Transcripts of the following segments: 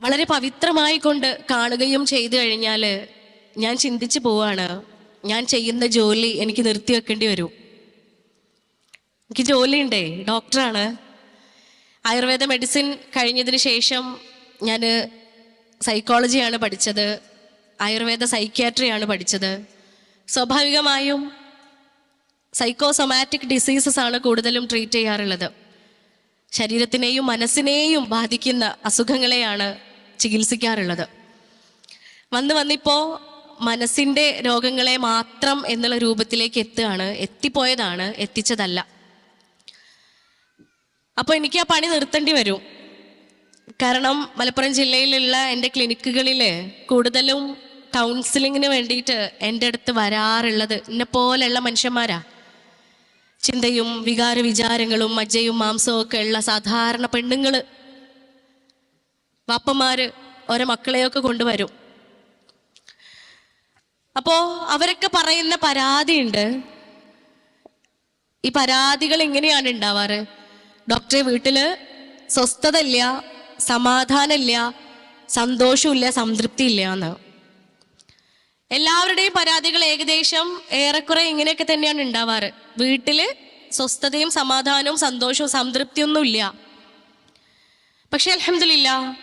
വളരെ പവിത്രമായി കൊണ്ട് കാണുകയും ചെയ്തു കഴിഞ്ഞാൽ ഞാൻ ചിന്തിച്ചു പോവാണ്. ഞാൻ ചെയ്യുന്ന ജോലി എനിക്ക് നിർത്തി നിർത്തിവെക്കേണ്ടി വരും. എനിക്ക് ജോലിയുണ്ടേ ഡോക്ടറാണ്. ആയുർവേദ മെഡിസിൻ കഴിഞ്ഞതിന് ശേഷം ഞാൻ സൈക്കോളജിയാണ് പഠിച്ചത്. ആയുർവേദ സൈക്യാട്രിയാണ് പഠിച്ചത്. സ്വാഭാവികമായും സൈക്കോസൊമാറ്റിക് ഡിസീസസ് ആണ് കൂടുതലും ട്രീറ്റ് ചെയ്യാറുള്ളത്. ശരീരത്തിനെയും മനസ്സിനെയും ബാധിക്കുന്ന അസുഖങ്ങളെയാണ് ചികിത്സിക്കാറുള്ളത്. വന്ന് വന്നിപ്പോ മനസ്സിന്റെ രോഗങ്ങളെ മാത്രം എന്നുള്ള രൂപത്തിലേക്ക് എത്തുകയാണ്. എത്തിപ്പോയതാണ് എത്തിച്ചതല്ല. അപ്പോൾ എനിക്ക് ആ പണി നിർത്തേണ്ടി വരും. കാരണം മലപ്പുറം ജില്ലയിലുള്ള എന്റെ ക്ലിനിക്കുകളിൽ കൂടുതലും കൗൺസിലിങ്ങിന് വേണ്ടിയിട്ട് എന്റെ അടുത്ത് വരാറുള്ളത് എന്നെ പോലെയുള്ള മനുഷ്യന്മാരാ. ചിന്തയും വികാര വിചാരങ്ങളും മജ്ജയും മാംസവും ഒക്കെ ഉള്ള സാധാരണ പെണ്ണുങ്ങൾ വാപ്പന്മാര് ഓരോ മക്കളെയൊക്കെ കൊണ്ടുവരും. അപ്പോ അവരൊക്കെ പറയുന്ന പരാതിയുണ്ട്. ഈ പരാതികൾ എങ്ങനെയാണ് ഉണ്ടാവാറ്? ഡോക്ടറെ വീട്ടിൽ സ്വസ്ഥത ഇല്ല സമാധാനമില്ല സന്തോഷമില്ല സംതൃപ്തി ഇല്ല എന്ന്. എല്ലാവരുടെയും പരാതികൾ ഏകദേശം ഏറെക്കുറെ ഇങ്ങനെയൊക്കെ തന്നെയാണ് ഉണ്ടാവാറ്. വീട്ടിൽ സ്വസ്ഥതയും സമാധാനവും സന്തോഷവും സംതൃപ്തിയൊന്നും ഇല്ല പക്ഷെ അലഹമില്ല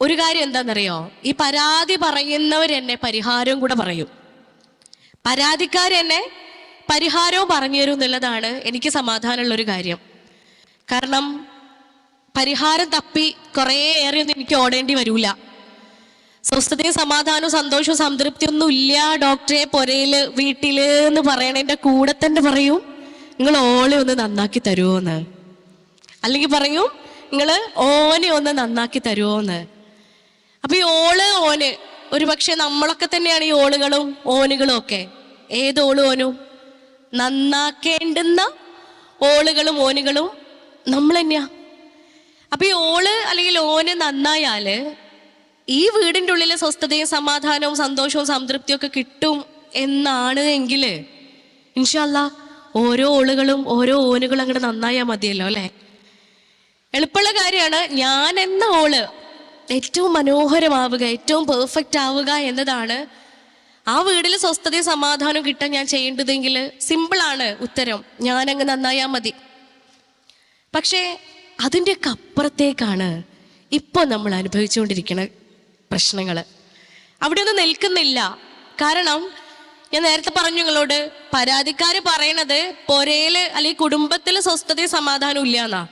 ഒരു കാര്യം എന്താണെന്നറിയോ ഈ പരാതി പറയുന്നവർ എന്നെ പരിഹാരവും കൂടെ പറയും. പരാതിക്കാരെന്നെ പരിഹാരവും പറഞ്ഞു തരും എന്നുള്ളതാണ് എനിക്ക് സമാധാനമുള്ള ഒരു കാര്യം. കാരണം പരിഹാരം തപ്പി കുറേ ഏറെയൊന്നും എനിക്ക് ഓടേണ്ടി വരൂല. സ്വസ്ഥതയും സമാധാനവും സന്തോഷവും സംതൃപ്തിയൊന്നും ഇല്ല. ഡോക്ടറെ പൊരയിൽ വീട്ടിൽ എന്ന് പറയണതിന്റെ കൂടെ തന്നെ പറയും. നിങ്ങൾ ഓളെ ഒന്ന് നന്നാക്കി തരുമോന്ന് അല്ലെങ്കിൽ പറയും നിങ്ങൾ ഓനെ ഒന്ന് നന്നാക്കി തരുമോന്ന് അപ്പൊ ഈ ഓൾ ഓന് ഒരു പക്ഷെ നമ്മളൊക്കെ തന്നെയാണ് ഈ ഓളുകളും ഓനുകളും ഒക്കെ. ഏത് ഓളും ഓനും? നന്നാക്കേണ്ടുന്ന ഓളുകളും ഓനുകളും നമ്മൾ തന്നെയാ അപ്പൊ ഈ ഓൾ അല്ലെങ്കിൽ ഓന് നന്നായാൽ ഈ വീടിന്റെ ഉള്ളിലെ സ്വസ്ഥതയും സമാധാനവും സന്തോഷവും സംതൃപ്തിയും ഒക്കെ കിട്ടും എന്നാണ് എങ്കിൽ ഇൻഷല്ല ഓരോ ഓളുകളും ഓരോ ഓനുകളും അങ്ങോട്ട് നന്നായാൽ മതിയല്ലോ അല്ലേ? എളുപ്പമുള്ള കാര്യമാണ് ഞാൻ എന്ന ഓൾ ഏറ്റവും മനോഹരമാവുക ഏറ്റവും പെർഫെക്റ്റ് ആവുക എന്നതാണ് ആ വീടിൽ സ്വസ്ഥതയും സമാധാനവും കിട്ടാൻ ഞാൻ ചെയ്യേണ്ടതെങ്കിൽ സിമ്പിളാണ് ഉത്തരം. ഞാൻ അങ്ങ് നന്നായാൽ മതി. പക്ഷേ അതിന്റെയൊക്കെ അപ്പുറത്തേക്കാണ് ഇപ്പോൾ നമ്മൾ അനുഭവിച്ചുകൊണ്ടിരിക്കുന്ന പ്രശ്നങ്ങൾ അവിടെ ഒന്നും നിൽക്കുന്നില്ല. കാരണം ഞാൻ നേരത്തെ പറഞ്ഞു നിങ്ങളോട് പരാതിക്കാർ പറയണത് പൊരയിൽ അല്ലെങ്കിൽ കുടുംബത്തിൽ സ്വസ്ഥതയും സമാധാനം ഇല്ല എന്നാ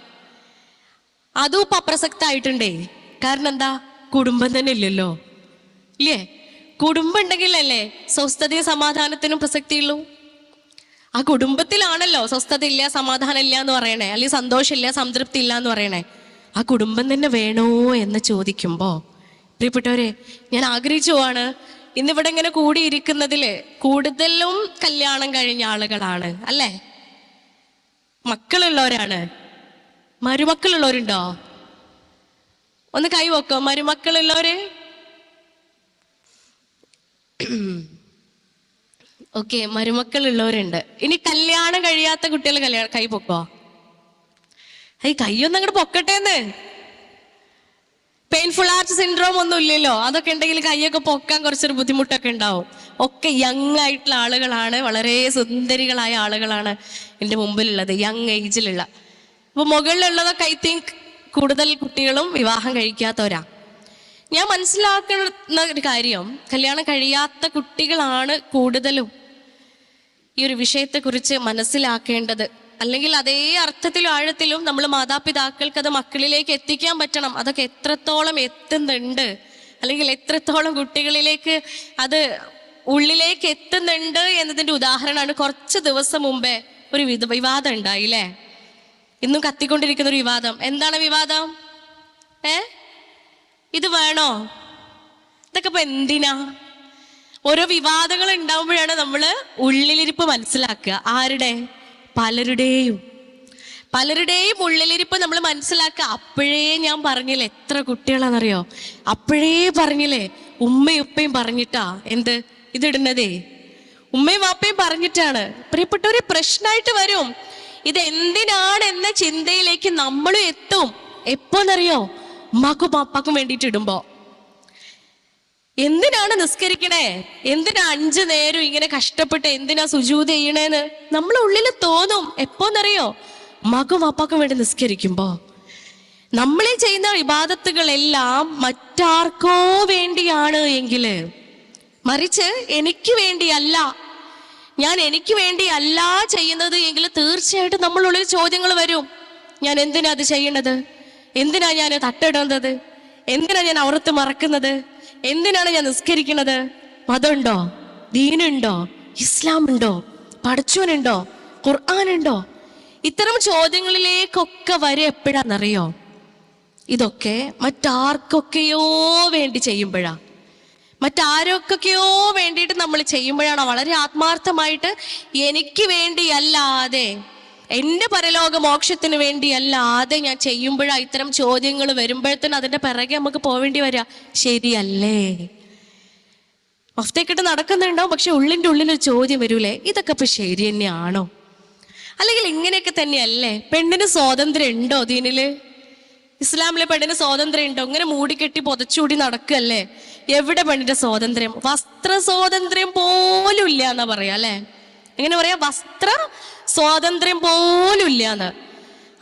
അതും ഇപ്പൊ അപ്രസക്തായിട്ടുണ്ടേ കാരണം എന്താ? കുടുംബം തന്നെ ഇല്ലല്ലോ. ഇല്ലേ? കുടുംബം ഉണ്ടെങ്കിലല്ലേ സ്വസ്ഥതയും സമാധാനത്തിനും പ്രസക്തിയുള്ളൂ? ആ കുടുംബത്തിലാണല്ലോ സ്വസ്ഥത ഇല്ല സമാധാനം ഇല്ല എന്ന് പറയണേ. അല്ലെങ്കിൽ സന്തോഷമില്ല സംതൃപ്തി ഇല്ല എന്ന് പറയണേ. ആ കുടുംബം തന്നെ വേണോ എന്ന് ചോദിക്കുമ്പോ പ്രിയപ്പെട്ടവരെ ഞാൻ ആഗ്രഹിച്ചു പോവാണ് ഇന്നിവിടെ ഇങ്ങനെ കൂടിയിരിക്കുന്നതിൽ കൂടുതലും കല്യാണം കഴിഞ്ഞ ആളുകളാണ് അല്ലേ? മക്കളുള്ളവരാണ്. മരുമക്കളുള്ളവരുണ്ടോ? ഒന്ന് കൈവക്കോ മരുമക്കളുള്ളവര്? ഓക്കെ മരുമക്കളുള്ളവരുണ്ട്. ഇനി കല്യാണം കഴിയാത്ത കുട്ടികൾ കല്യാണം കൈ പൊക്കോ? കൈ കൈയൊന്നും അങ്ങോട്ട് പൊക്കട്ടേന്ന് പെയിൻഫുൾ ആർട്ട് സിൻഡ്രോം ഒന്നും ഇല്ലല്ലോ അതൊക്കെ ഉണ്ടെങ്കിൽ കൈയൊക്കെ പൊക്കാൻ കുറച്ചൊരു ബുദ്ധിമുട്ടൊക്കെ ഉണ്ടാവും. ഒക്കെ യങ് ആയിട്ടുള്ള ആളുകളാണ് വളരെ സുന്ദരികളായ ആളുകളാണ് എന്റെ മുമ്പിലുള്ളത് യങ് ഏജിലുള്ള അപ്പൊ മുകളിലുള്ളതൊക്കെ ഐ തിങ്ക് കൂടുതൽ കുട്ടികളും വിവാഹം കഴിക്കാത്തവരാ. ഞാൻ മനസ്സിലാക്കുന്ന ഒരു കാര്യം കല്യാണം കഴിയാത്ത കുട്ടികളാണ് കൂടുതലും ഈ ഒരു വിഷയത്തെക്കുറിച്ച് മനസ്സിലാക്കേണ്ടത്. അല്ലെങ്കിൽ അതേ അർത്ഥത്തിലും ആഴത്തിലും നമ്മൾ മാതാപിതാക്കൾക്ക് അത് മക്കളിലേക്ക് എത്തിക്കാൻ പറ്റണം. അതൊക്കെ എത്രത്തോളം എത്തുന്നുണ്ട്. അല്ലെങ്കിൽ എത്രത്തോളം കുട്ടികളിലേക്ക് അത് ഉള്ളിലേക്ക് എത്തുന്നുണ്ട് എന്നതിന്റെ ഉദാഹരണമാണ് കുറച്ച് ദിവസം മുമ്പേ ഒരു വിവാദം ഉണ്ടായില്ലേ ഇന്നും കത്തിക്കൊണ്ടിരിക്കുന്ന ഒരു വിവാദം. എന്താണ് വിവാദം? ഏ? ഇത് വേണോ? ഇതൊക്കെ ഇപ്പൊ എന്തിനാ? ഓരോ വിവാദങ്ങൾ ഉണ്ടാവുമ്പോഴാണ് നമ്മൾ ഉള്ളിലിരിപ്പ് മനസ്സിലാക്കുക. ആരുടെ? പലരുടെയും പലരുടെയും ഉള്ളിലിരിപ്പ് നമ്മൾ മനസ്സിലാക്കുക. അപ്പോഴേ ഞാൻ പറഞ്ഞില്ലേ എത്ര കുട്ടികളാണെന്നറിയോ? അപ്പോഴേ പറഞ്ഞില്ലേ ഉമ്മയും ഉപ്പയും പറഞ്ഞിട്ടാ. എന്ത്? ഇതിടുന്നതേ. ഉമ്മയും വാപ്പയും പറഞ്ഞിട്ടാണ്. പ്രിയപ്പെട്ടവര് പ്രശ്നമായിട്ട് വരും. ഇത് എന്തിനാണ് എന്ന ചിന്തയിലേക്ക് നമ്മളും എത്തും. എപ്പോന്നറിയോ? ഉമ്മാക്കും പാപ്പാക്കും വേണ്ടിയിട്ട് ഇടുമ്പോ. എന്തിനാണ് നിസ്കരിക്കണേ? എന്തിനാ അഞ്ചു നേരം ഇങ്ങനെ കഷ്ടപ്പെട്ട് എന്തിനാ സുജൂത് ചെയ്യണേന്ന്? നമ്മളെ ഉള്ളിൽ തോന്നും. എപ്പോന്നറിയോ? മകും വാപ്പാക്കും വേണ്ടി നിസ്കരിക്കുമ്പോ. നമ്മളീ ചെയ്യുന്ന വിവാദത്തുകളെല്ലാം മറ്റാർക്കോ വേണ്ടിയാണ് എങ്കിൽ. മറിച്ച് എനിക്ക് വേണ്ടിയല്ല. ഞാൻ എനിക്ക് വേണ്ടിയല്ല ചെയ്യുന്നത് എങ്കിൽ തീർച്ചയായിട്ടും നമ്മളുള്ളിൽ ചോദ്യങ്ങൾ വരും. ഞാൻ എന്തിനാ അത് ചെയ്യണത്? എന്തിനാ ഞാൻ തട്ടിടുന്നത് എന്തിനാ ഞാൻ അവർത്ത് മറക്കുന്നത്? എന്തിനാണ് ഞാൻ നിസ്കരിക്കുന്നത്? മതമുണ്ടോ? ദീനുണ്ടോ? ഇസ്ലാം ഉണ്ടോ പഠിച്ചോനുണ്ടോ ഖുർആാനുണ്ടോ? ഇത്തരം ചോദ്യങ്ങളിലേക്കൊക്കെ വരെ എപ്പോഴാണെന്നറിയോ ഇതൊക്കെ മറ്റാർക്കൊക്കെയോ വേണ്ടി ചെയ്യുമ്പോഴാ. മറ്റാരൊക്കെയോ വേണ്ടിയിട്ട് നമ്മൾ ചെയ്യുമ്പോഴാണ് വളരെ ആത്മാർത്ഥമായിട്ട് എനിക്ക് വേണ്ടിയല്ലാതെ എന്റെ പരലോക മോക്ഷത്തിന് വേണ്ടിയല്ലാതെ ഞാൻ ചെയ്യുമ്പോഴാ ഇത്തരം ചോദ്യങ്ങൾ വരുമ്പോഴത്തേനും അതിന്റെ പിറകെ നമുക്ക് പോവേണ്ടി വരിക ശരിയല്ലേ? മഫ്തേക്കിട്ട് നടക്കുന്നുണ്ടാവും പക്ഷെ ഉള്ളിന്റെ ഉള്ളിൽ ഒരു ചോദ്യം വരൂലേ? ഇതൊക്കെ ഇപ്പൊ ശരി തന്നെയാണോ? അല്ലെങ്കിൽ ഇങ്ങനെയൊക്കെ തന്നെയല്ലേ? പെണ്ണിന് സ്വാതന്ത്ര്യം ഉണ്ടോ ദീനിൽ? ഇസ്ലാമിലെ പെണ്ണിന് സ്വാതന്ത്ര്യം ഉണ്ടോ? ഇങ്ങനെ മൂടിക്കെട്ടി പൊതച്ചൂടി നടക്കല്ലേ? എവിടെ പെണ്ണിന്റെ സ്വാതന്ത്ര്യം? വസ്ത്ര സ്വാതന്ത്ര്യം പോലും ഇല്ല എന്നാ പറയാ അല്ലെ? എങ്ങനെ പറയാ വസ്ത്ര സ്വാതന്ത്ര്യം പോലും ഇല്ല എന്ന്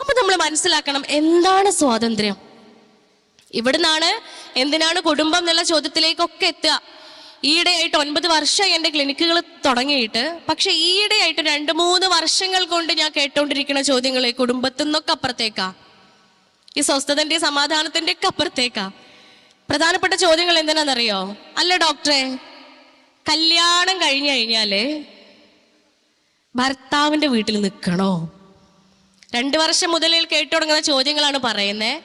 അപ്പൊ നമ്മൾ മനസ്സിലാക്കണം എന്താണ് സ്വാതന്ത്ര്യം? ഇവിടുന്നാണ് എന്തിനാണ് കുടുംബം എന്നുള്ള ചോദ്യത്തിലേക്കൊക്കെ എത്തുക. ഈയിടെയായിട്ട് ഒൻപത് വർഷം എന്റെ ക്ലിനിക്കുകൾ തുടങ്ങിയിട്ട് പക്ഷെ ഈയിടെയായിട്ട് രണ്ട് മൂന്ന് വർഷങ്ങൾ കൊണ്ട് ഞാൻ കേട്ടോണ്ടിരിക്കുന്ന ചോദ്യങ്ങളെ കുടുംബത്തിൽ നിന്നൊക്കെ അപ്പുറത്തേക്കാ? ഈ സ്വസ്ഥതന്റെ സമാധാനത്തിന്റെ ഒക്കെ അപ്പുറത്തേക്കാ? പ്രധാനപ്പെട്ട ചോദ്യങ്ങൾ എന്തിനാണെന്നറിയോ? അല്ല ഡോക്ടറെ കല്യാണം കഴിഞ്ഞു കഴിഞ്ഞാൽ ഭർത്താവിന്റെ വീട്ടിൽ നിൽക്കണോ? രണ്ട് വർഷം മുതൽ കേട്ടു തുടങ്ങുന്ന ചോദ്യങ്ങളാണ് പറയുന്നത്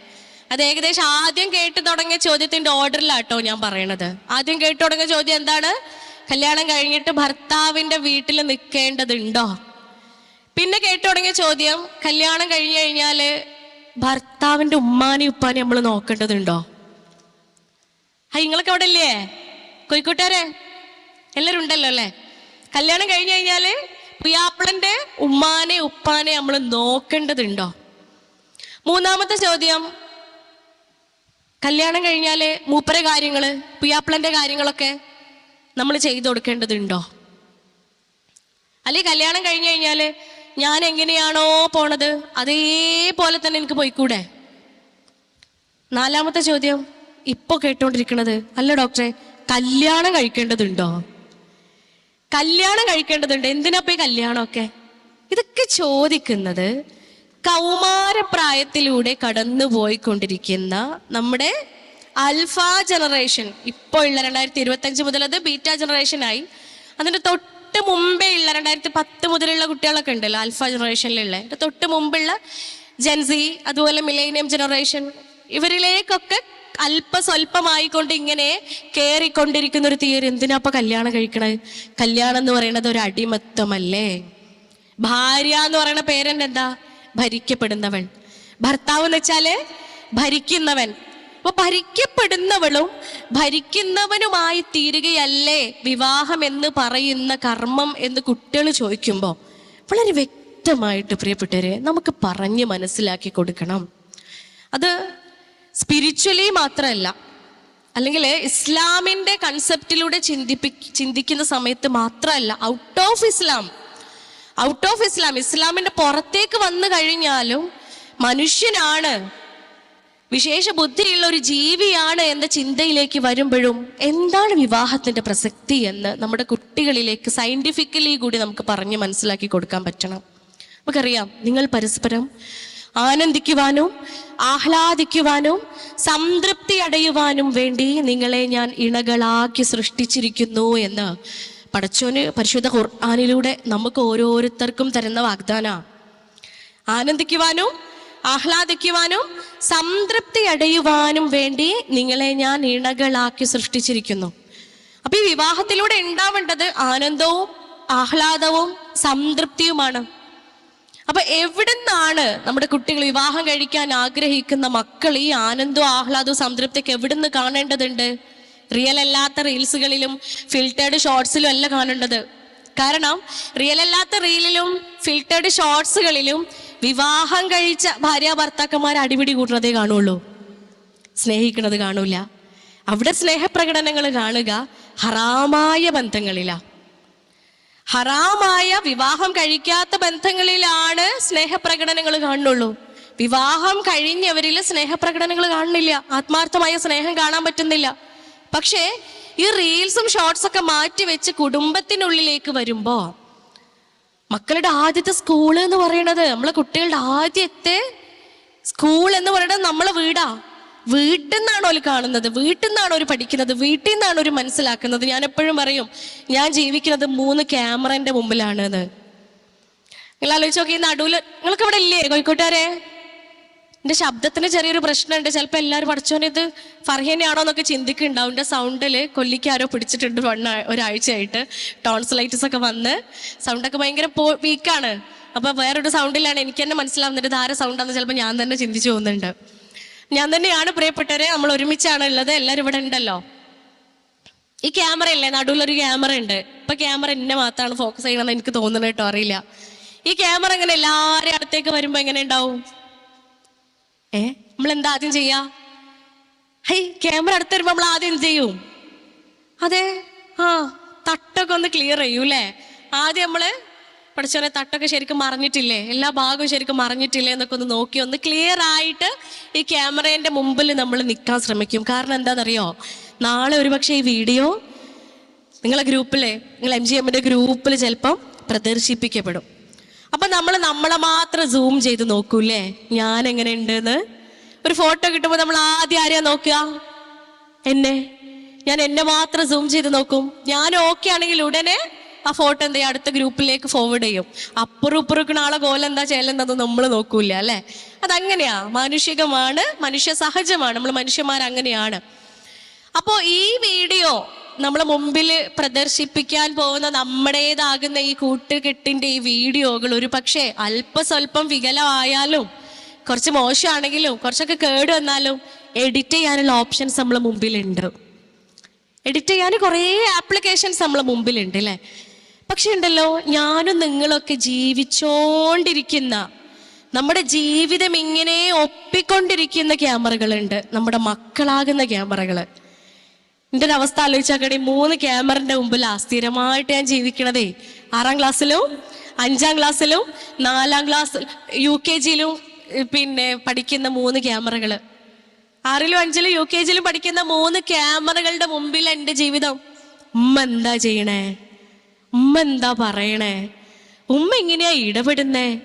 അത് ഏകദേശം ആദ്യം കേട്ടു തുടങ്ങിയ ചോദ്യത്തിന്റെ ഓർഡറിലാട്ടോ ഞാൻ പറയണത്. ആദ്യം കേട്ടു തുടങ്ങിയ ചോദ്യം എന്താണ്? കല്യാണം കഴിഞ്ഞിട്ട് ഭർത്താവിന്റെ വീട്ടിൽ നിൽക്കേണ്ടതുണ്ടോ? പിന്നെ കേട്ടു തുടങ്ങിയ ചോദ്യം കല്യാണം കഴിഞ്ഞു കഴിഞ്ഞാൽ ഭർത്താവിന്റെ ഉമ്മാനി ഉപ്പാനി നമ്മൾ നോക്കേണ്ടതുണ്ടോ? ഹൈ നിങ്ങളൊക്കെ അവിടെ ഇല്ലേ? കോഴിക്കോട്ടുകാരെ? എല്ലാവരും ഉണ്ടല്ലോ അല്ലേ? കല്യാണം കഴിഞ്ഞു കഴിഞ്ഞാൽ പ്രിയാപ്പിളന്റെ ഉമ്മാനെ ഉപ്പാനെ നമ്മൾ നോക്കേണ്ടതുണ്ടോ? മൂന്നാമത്തെ ചോദ്യം കല്യാണം കഴിഞ്ഞാൽ മൂപ്പര കാര്യങ്ങൾ പ്രിയാപ്പിളന്റെ കാര്യങ്ങളൊക്കെ നമ്മൾ ചെയ്തു കൊടുക്കേണ്ടതുണ്ടോ? അല്ലെങ്കിൽ കല്യാണം കഴിഞ്ഞു കഴിഞ്ഞാൽ ഞാൻ എങ്ങനെയാണോ പോണത് അതേപോലെ തന്നെ എനിക്ക് പോയിക്കൂടെ? നാലാമത്തെ ചോദ്യം ഇപ്പൊ കേട്ടോണ്ടിരിക്കണത് അല്ല ഡോക്ടറെ കല്യാണം കഴിക്കേണ്ടതുണ്ടോ? കല്യാണം കഴിക്കേണ്ടതുണ്ട്. എന്തിനാ പോയി കല്യാണമൊക്കെ? ഇതൊക്കെ ചോദിക്കുന്നത് കൗമാരപ്രായത്തിലൂടെ കടന്നു പോയിക്കൊണ്ടിരിക്കുന്ന നമ്മുടെ അൽഫ ജനറേഷൻ. ഇപ്പോൾ ഉള്ള രണ്ടായിരത്തി ഇരുപത്തി അഞ്ച് മുതൽ അത് ബീറ്റ ജനറേഷൻ ആയി. അതിന്റെ തൊട്ട് മുമ്പേ ഉള്ള രണ്ടായിരത്തി പത്ത് മുതലുള്ള കുട്ടികളൊക്കെ ഉണ്ടല്ലോ അൽഫ ജനറേഷനിലുള്ള തൊട്ട് മുമ്പുള്ള ജെൻസി അതുപോലെ മിലേനിയം ജനറേഷൻ ഇവരിലേക്കൊക്കെ അല്പസ്വല്പമായിക്കൊണ്ട് ഇങ്ങനെ കേറിക്കൊണ്ടിരിക്കുന്ന ഒരു തീയതി എന്തിനാ അപ്പൊ കല്യാണം കഴിക്കണത് കല്യാണം എന്ന് പറയുന്നത് ഒരു അടിമത്വമല്ലേ ഭാര്യ എന്ന് പറയുന്ന പേരെന്നെ എന്താ ഭരിക്കപ്പെടുന്നവൻ ഭർത്താവ് എന്ന് വെച്ചാൽ ഭരിക്കുന്നവൻ. അപ്പൊ ഭരിക്കപ്പെടുന്നവളും ഭരിക്കുന്നവനുമായി തീരുകയല്ലേ വിവാഹം എന്ന് പറയുന്ന കർമ്മം എന്ന് കുട്ടികൾ ചോദിക്കുമ്പോൾ വളരെ വ്യക്തമായിട്ട് പ്രിയപ്പെട്ടവരെ നമുക്ക് പറഞ്ഞ് മനസ്സിലാക്കി കൊടുക്കണം. അത് സ്പിരിച്വലി മാത്രമല്ല അല്ലെങ്കിൽ ഇസ്ലാമിന്റെ കൺസെപ്റ്റിലൂടെ ചിന്തിപ്പി ചിന്തിക്കുന്ന സമയത്ത് മാത്രമല്ല out of Islam out of Islam ഇസ്ലാമിന്റെ പുറത്തേക്ക് വന്നു കഴിഞ്ഞാലും മനുഷ്യനാണ്. വിശേഷ ബുദ്ധിയുള്ള ഒരു ജീവിയാണ് എന്ന ചിന്തയിലേക്ക് വരുമ്പോഴും എന്താണ് വിവാഹത്തിന്റെ പ്രസക്തി എന്ന് നമ്മുടെ കുട്ടികളിലേക്ക് സയന്റിഫിക്കലി കൂടി നമുക്ക് പറഞ്ഞ് മനസ്സിലാക്കി കൊടുക്കാൻ പറ്റണം. നമുക്കറിയാം നിങ്ങൾ പരസ്പരം ആനന്ദിക്കുവാനും ആഹ്ലാദിക്കുവാനും സംതൃപ്തി അടയുവാനും വേണ്ടി നിങ്ങളെ ഞാൻ ഇണകളാക്കി സൃഷ്ടിച്ചിരിക്കുന്നു എന്ന് പടച്ചോന് പരിശുദ്ധ ഖുർആാനിലൂടെ നമുക്ക് ഓരോരുത്തർക്കും തരുന്ന വാഗ്ദാന. ആനന്ദിക്കുവാനും ആഹ്ലാദിക്കുവാനും സംതൃപ്തി അടയുവാനും വേണ്ടി നിങ്ങളെ ഞാൻ ഇണകളാക്കി സൃഷ്ടിച്ചിരിക്കുന്നു. അപ്പൊ ഈ വിവാഹത്തിലൂടെ ഉണ്ടാവേണ്ടത് ആനന്ദവും ആഹ്ലാദവും സംതൃപ്തിയുമാണ്. അപ്പൊ എവിടുന്നാണ് നമ്മുടെ കുട്ടികൾ വിവാഹം കഴിക്കാൻ ആഗ്രഹിക്കുന്ന മക്കൾ ഈ ആനന്ദവും ആഹ്ലാദവും സംതൃപ്തിയൊക്കെ എവിടുന്ന് കാണേണ്ടതുണ്ട്? റിയൽ അല്ലാത്ത റീൽസുകളിലും ഫിൽറ്റേർഡ് ഷോർട്സിലും അല്ല കാണേണ്ടത്. കാരണം റിയൽ അല്ലാത്ത റീലിലും ഫിൽറ്റേർഡ് ഷോർട്സുകളിലും വിവാഹം കഴിച്ച ഭാര്യ ഭർത്താക്കന്മാർ അടിപിടി കൂട്ടുന്നതേ കാണുള്ളൂ. സ്നേഹിക്കുന്നത് കാണൂല. അവിടെ സ്നേഹപ്രകടനങ്ങൾ കാണുക ഹറാമായ ബന്ധങ്ങളിലാ. ഹറാമായ വിവാഹം കഴിക്കാത്ത ബന്ധങ്ങളിലാണ് സ്നേഹപ്രകടനങ്ങൾ കാണുള്ളൂ വിവാഹം കഴിഞ്ഞവരിൽ സ്നേഹപ്രകടനങ്ങൾ കാണുന്നില്ല. ആത്മാർത്ഥമായ സ്നേഹം കാണാൻ പറ്റുന്നില്ല. പക്ഷേ ഈ റീൽസും ഷോർട്സ് ഒക്കെ മാറ്റി വെച്ച് കുടുംബത്തിനുള്ളിലേക്ക് വരുമ്പോ മക്കളുടെ ആദ്യത്തെ സ്കൂൾ എന്ന് പറയുന്നത് നമ്മളെ കുട്ടികളുടെ ആദ്യത്തെ സ്കൂൾ എന്ന് പറയുന്നത് നമ്മളെ വീടാ. വീട്ടിൽ നിന്നാണ് ഒരു കാണുന്നത്? വീട്ടിൽ നിന്നാണ് ഒരു പഠിക്കുന്നത്? വീട്ടിൽ നിന്നാണ് ഒരു മനസ്സിലാക്കുന്നത്? ഞാൻ എപ്പോഴും പറയും ഞാൻ ജീവിക്കുന്നത് മൂന്ന് ക്യാമറന്റെ മുമ്പിലാണ് നിങ്ങൾ ആലോചിച്ച് നോക്കി നടുവിൽ നിങ്ങൾക്ക് ഇവിടെ ഇല്ലേ? കോഴിക്കോട്ടുകാരെ? എന്റെ ശബ്ദത്തിന് ചെറിയൊരു പ്രശ്നമുണ്ട്. ചിലപ്പോൾ എല്ലാവരും പഠിച്ചോനെ ഇത് ഫർഹേനെയാണോ എന്നൊക്കെ ചിന്തിക്കുന്നുണ്ടാവും. എന്റെ സൗണ്ടിൽ കൊല്ലിക്ക് ആരോ പിടിച്ചിട്ടുണ്ട് വണ്ണ ഒരാഴ്ചയായിട്ട്. ടോൺസിലൈറ്റിസ് ഒക്കെ വന്ന് സൗണ്ടൊക്കെ ഭയങ്കര വീക്കാണ് അപ്പോൾ വേറൊരു സൗണ്ടിലാണ് എനിക്ക് തന്നെ മനസ്സിലാവുന്നുണ്ട് ആരെ സൗണ്ടാന്ന് ചിലപ്പോൾ ഞാൻ തന്നെ ചിന്തിച്ചു പോകുന്നുണ്ട്. ഞാൻ തന്നെയാണ് പ്രിയപ്പെട്ടവരെ നമ്മൾ ഒരുമിച്ചാണ് ഉള്ളത് എല്ലാവരും ഇവിടെ ഉണ്ടല്ലോ. ഈ ക്യാമറ ഇല്ലേ? നടുവിലൊരു ക്യാമറ ഉണ്ട്. ഇപ്പൊ ക്യാമറ എന്നെ മാത്രമാണ് ഫോക്കസ് ചെയ്യണമെന്ന് എനിക്ക് തോന്നുന്നത് കേട്ടോ അറിയില്ല. ഈ ക്യാമറ ഇങ്ങനെ എല്ലാവരും അടുത്തേക്ക് വരുമ്പോ എങ്ങനെ ഉണ്ടാവും? ഏ? നമ്മൾ എന്താ ആദ്യം ചെയ്യാ? ഹൈ ക്യാമറ അടുത്ത് വരുമ്പോ നമ്മൾ ആദ്യം എന്ത് ചെയ്യും? അതെ ആ തട്ടൊക്കെ ഒന്ന് ക്ലിയർ ചെയ്യൂ അല്ലേ ആദ്യം നമ്മൾ പഠിച്ചോനെ തട്ടൊക്കെ ശരിക്കും മറിഞ്ഞിട്ടില്ലേ? എല്ലാ ഭാഗവും ശരിക്കും മറിഞ്ഞിട്ടില്ലേ എന്നൊക്കെ ഒന്ന് നോക്കി ഒന്ന് ക്ലിയർ ആയിട്ട് ഈ ക്യാമറേന്റെ മുമ്പിൽ നമ്മൾ നിൽക്കാൻ ശ്രമിക്കും. കാരണം എന്താണെന്നറിയോ? നാളെ ഒരുപക്ഷെ ഈ വീഡിയോ നിങ്ങളെ ഗ്രൂപ്പിലെ നിങ്ങൾ എം ജി എമ്മിന്റെ ഗ്രൂപ്പിൽ ചിലപ്പം പ്രദർശിപ്പിക്കപ്പെടും. അപ്പൊ നമ്മൾ നമ്മളെ മാത്രം സൂം ചെയ്ത് നോക്കൂല്ലേ? ഞാൻ എങ്ങനെ ഉണ്ടെന്ന് ഒരു ഫോട്ടോ കിട്ടുമ്പോൾ നമ്മൾ ആദ്യം ആരെയാ നോക്കുക? എന്നെ. ഞാൻ എന്നെ മാത്രം സൂം ചെയ്ത് നോക്കും. ഞാൻ ഓക്കെ ആണെങ്കിൽ ഉടനെ ആ ഫോട്ടോ എന്ത് അടുത്ത ഗ്രൂപ്പിലേക്ക് ഫോർവേഡ് ചെയ്യും. അപ്പുറം ഇപ്പുറം ആളെ കോലം എന്താ ചെയ്യലെന്നത് നമ്മൾ നോക്കൂല അല്ലെ? അതങ്ങനെയാ. മാനുഷികമാണ് മനുഷ്യ സഹജമാണ്. നമ്മൾ മനുഷ്യന്മാർ അങ്ങനെയാണ് അപ്പോൾ ഈ വീഡിയോ നമ്മളെ മുമ്പിൽ പ്രദർശിപ്പിക്കാൻ പോകുന്ന നമ്മുടേതാകുന്ന ഈ കൂട്ടുകെട്ടിന്റെ ഈ വീഡിയോകൾ ഒരു പക്ഷേ അല്പസ്വല്പം വികലമായാലും കുറച്ച് മോശമാണെങ്കിലും കുറച്ചൊക്കെ കേട് വന്നാലും എഡിറ്റ് ചെയ്യാനുള്ള ഓപ്ഷൻസ് നമ്മളെ മുമ്പിലുണ്ട്. എഡിറ്റ് ചെയ്യാൻ കുറേ ആപ്ലിക്കേഷൻസ് നമ്മളെ മുമ്പിലുണ്ട് അല്ലേ? പക്ഷെ ഉണ്ടല്ലോ ഞാനും നിങ്ങളൊക്കെ ജീവിച്ചോണ്ടിരിക്കുന്ന നമ്മുടെ ജീവിതം ഇങ്ങനെ ഒപ്പിക്കൊണ്ടിരിക്കുന്ന ക്യാമറകളുണ്ട്. നമ്മുടെ മക്കളാകുന്ന ക്യാമറകൾ എന്റെ ഒരു അവസ്ഥ ആലോചിച്ചാക്കണേ മൂന്ന് ക്യാമറന്റെ മുമ്പിലാ സ്ഥിരമായിട്ട് ഞാൻ ജീവിക്കണതേ. ആറാം ക്ലാസ്സിലും അഞ്ചാം ക്ലാസ്സിലും നാലാം ക്ലാസ് യു കെ ജിയിലും പിന്നെ പഠിക്കുന്ന മൂന്ന് ക്യാമറകൾ ആറിലും അഞ്ചിലും യു കെ ജിയിലും പഠിക്കുന്ന മൂന്ന് ക്യാമറകളുടെ മുമ്പിൽ എന്റെ ജീവിതം. ഉമ്മ എന്താ ചെയ്യണേ? ഉമ്മ എന്താ പറയണേ? ഉമ്മ എങ്ങനെയാ ഇടപെടുന്നേ?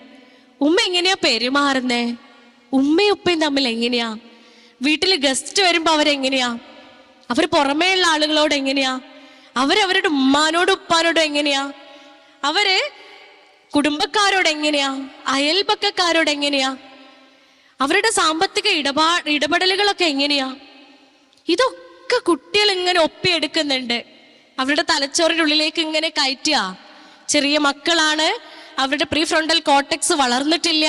ഉമ്മ എങ്ങനെയാ പെരുമാറുന്നേ? ഉമ്മയും ഉപ്പയും തമ്മിൽ എങ്ങനെയാ? വീട്ടിൽ ഗസ്റ്റ് വരുമ്പോ അവരെങ്ങനെയാ? അവർ പുറമേയുള്ള ആളുകളോട് എങ്ങനെയാ? അവരവരുടെ ഉമ്മാനോടും ഉപ്പാനോടും എങ്ങനെയാ? അവർ കുടുംബക്കാരോട് എങ്ങനെയാ? അയൽപക്കക്കാരോട് എങ്ങനെയാ? അവരുടെ സാമ്പത്തിക ഇടപാ ഇടപെടലുകളൊക്കെ എങ്ങനെയാ? ഇതൊക്കെ കുട്ടികൾ ഇങ്ങനെ ഒപ്പിയെടുക്കുന്നുണ്ട്. അവരുടെ തലച്ചോറിനുള്ളിലേക്ക് ഇങ്ങനെ കയറ്റുക. ചെറിയ മക്കളാണ്. അവരുടെ പ്രീ ഫ്രണ്ടൽ കോട്ടക്സ് വളർന്നിട്ടില്ല.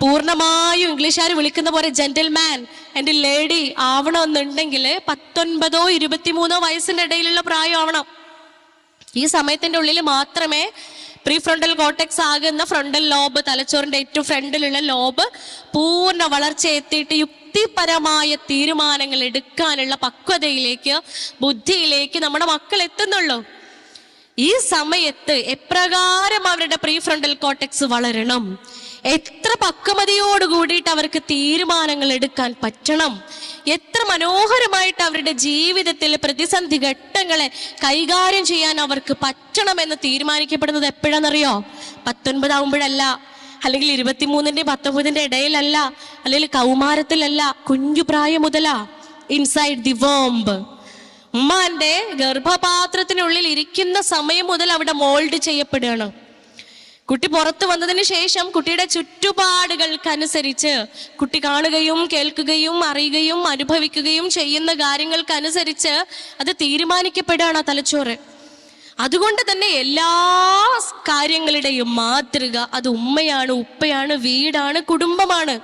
പൂർണമായും ഇംഗ്ലീഷുകാർ വിളിക്കുന്ന പോലെ ജെന്റിൽമാൻ എന്റെ ലേഡി ആവണമെന്നുണ്ടെങ്കിൽ പത്തൊൻപതോ ഇരുപത്തിമൂന്നോ വയസ്സിന്റെ ഇടയിലുള്ള പ്രായമാവണം ഈ സമയത്തിന്റെ ഉള്ളിൽ മാത്രമേ പ്രീ ഫ്രണ്ടൽ കോട്ടക്സ് ആകുന്ന ഫ്രണ്ടൽ ലോബ് തലച്ചോറിന്റെ ഏറ്റവും ഫ്രണ്ടിലുള്ള ലോബ് പൂർണ വളർച്ച എത്തിയിട്ട് യുക്തിപരമായ തീരുമാനങ്ങൾ എടുക്കാനുള്ള പക്വതയിലേക്ക് ബുദ്ധിയിലേക്ക് നമ്മുടെ മക്കൾ എത്തുന്നുള്ളൂ. ഈ സമയത്ത് എപ്രകാരം അവരുടെ പ്രീ ഫ്രണ്ടൽ കോട്ടക്സ് വളരണം എത്ര പക്വതയോട് കൂടിയിട്ട് അവർക്ക് തീരുമാനങ്ങൾ എടുക്കാൻ പറ്റണം എത്ര മനോഹരമായിട്ട് അവരുടെ ജീവിതത്തിൽ പ്രതിസന്ധി ഘട്ടങ്ങളെ കൈകാര്യം ചെയ്യാൻ അവർക്ക് പറ്റണം പറ്റണമെന്ന് തീരുമാനിക്കപ്പെടുന്നത് എപ്പോഴാണെന്നറിയോ? പത്തൊൻപതാവുമ്പോഴല്ല. അല്ലെങ്കിൽ ഇരുപത്തിമൂന്നിന്റെ പത്തൊമ്പതിന്റെ ഇടയിലല്ല അല്ലെങ്കിൽ കൗമാരത്തിലല്ല കുഞ്ഞുപ്രായം മുതലാ ഇൻസൈഡ് ദി വോംബ് ഉമ്മാന്റെ ഗർഭപാത്രത്തിനുള്ളിൽ ഇരിക്കുന്ന സമയം മുതൽ അവിടെ മോൾഡ് ചെയ്യപ്പെടുകയാണ്. കുട്ടി പുറത്തു വന്നതിന് ശേഷം കുട്ടിയുടെ ചുറ്റുപാടുകൾക്കനുസരിച്ച് കുട്ടി കാണുകയും കേൾക്കുകയും അറിയുകയും അനുഭവിക്കുകയും ചെയ്യുന്ന കാര്യങ്ങൾക്കനുസരിച്ച് അത് തീരുമാനിക്കപ്പെടുകയാണ് ആ തലച്ചോറ്. അതുകൊണ്ട് തന്നെ എല്ലാ കാര്യങ്ങളുടെയും മാതൃക അത് ഉമ്മയാണ് ഉപ്പയാണ് വീടാണ് കുടുംബമാണ്.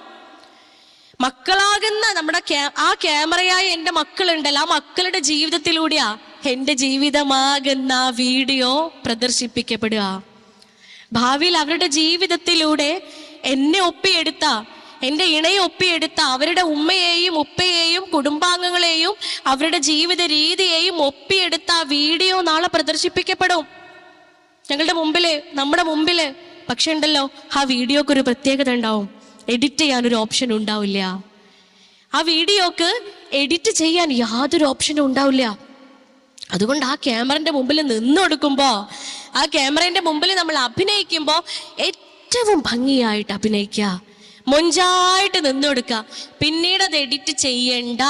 മക്കളാകുന്ന നമ്മുടെ ആ ക്യാമറയായ എന്റെ മക്കളുണ്ടല്ലോ. ആ മക്കളുടെ ജീവിതത്തിലൂടെയാ എന്റെ ജീവിതമാകുന്ന വീഡിയോ പ്രദർശിപ്പിക്കപ്പെടുക. ഭാവിയിൽ അവരുടെ ജീവിതത്തിലൂടെ എന്നെ ഒപ്പിയെടുത്ത എന്റെ ഇണയെ ഒപ്പിയെടുത്ത അവരുടെ ഉമ്മയെയും ഉപ്പയെയും കുടുംബാംഗങ്ങളെയും അവരുടെ ജീവിത രീതിയെയും ഒപ്പിയെടുത്ത ആ വീഡിയോ നാളെ പ്രദർശിപ്പിക്കപ്പെടും. ഞങ്ങളുടെ മുമ്പിൽ നമ്മുടെ മുമ്പിൽ. പക്ഷെ ഉണ്ടല്ലോ ആ വീഡിയോക്ക് ഒരു പ്രത്യേകത ഉണ്ടാവും. എഡിറ്റ് ചെയ്യാൻ ഒരു ഓപ്ഷൻ ഉണ്ടാവില്ല. ആ വീഡിയോക്ക് എഡിറ്റ് ചെയ്യാൻ യാതൊരു ഓപ്ഷനും ഉണ്ടാവില്ല. അതുകൊണ്ട് ആ ക്യാമറന്റെ മുമ്പിൽ നിന്നൊടുക്കുമ്പോ ആ ക്യാമറന്റെ മുമ്പിൽ നമ്മൾ അഭിനയിക്കുമ്പോൾ ഏറ്റവും ഭംഗിയായിട്ട് അഭിനയിക്കുക. മൊഞ്ചായിട്ട് നിന്നൊടുക്കുക പിന്നീട് അത് എഡിറ്റ് ചെയ്യണ്ട